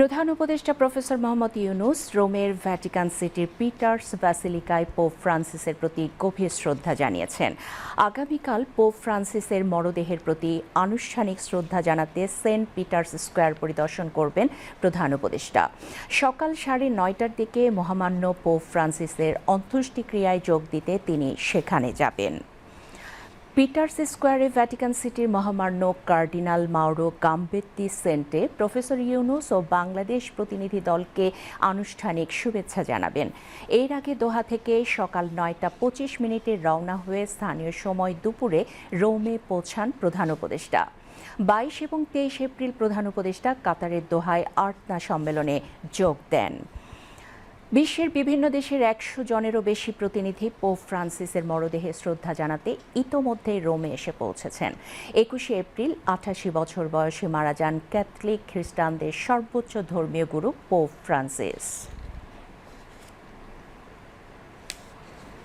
প্রধান উপদেষ্টা প্রফেসর মোহাম্মদ ইউনুস, রোমের ভ্যাটিকান সিটির পিটার্স ব্যাসিলিকায় পোপ ফ্রান্সিসের প্রতি গভীর শ্রদ্ধা জানিয়েছেন। আগামীকাল পোপ ফ্রান্সিসের মরদেহের প্রতি আনুষ্ঠানিক শ্রদ্ধা জানাতে সেন্ট পিটার্স স্কোয়ার পরিদর্শন করবেন প্রধান উপদেষ্টা। সকাল সাড়ে নয়টার দিকে মহামান্য পোপ ফ্রান্সিসের অন্ত্যেষ্টিক্রিয়ায় যোগ দিতে তিনি সেখানে যাবেন। পিটার্স স্কোয়ারে ভ্যাটিকান সিটির মহামান্য কার্ডিনাল মাউরো গাম্বেত্তি সেন্টে প্রফেসর ইউনুস ও বাংলাদেশ প্রতিনিধি দলকে আনুষ্ঠানিক শুভেচ্ছা জানাবেন। এর আগে দোহা থেকে সকাল নয়টা পঁচিশ মিনিটে রওনা হয়ে স্থানীয় সময় দুপুরে রোমে পৌঁছান প্রধান উপদেষ্টা। বাইশ এবং তেইশ এপ্রিল প্রধান উপদেষ্টা কাতারের দোহায় আর্টনা সম্মেলনে যোগ দেন। বিশ্বের বিভিন্ন দেশের একশো জনেরও বেশি প্রতিনিধি পোপ ফ্রান্সিসের মরদেহে শ্রদ্ধা জানাতে ইতোমধ্যে রোমে এসে পৌঁছেছেন। একুশে এপ্রিল, আঠাশি বছর বয়সে মারা যান ক্যাথলিক খ্রিস্টানদের সর্বোচ্চ ধর্মীয় গুরু পোপ ফ্রান্সিস।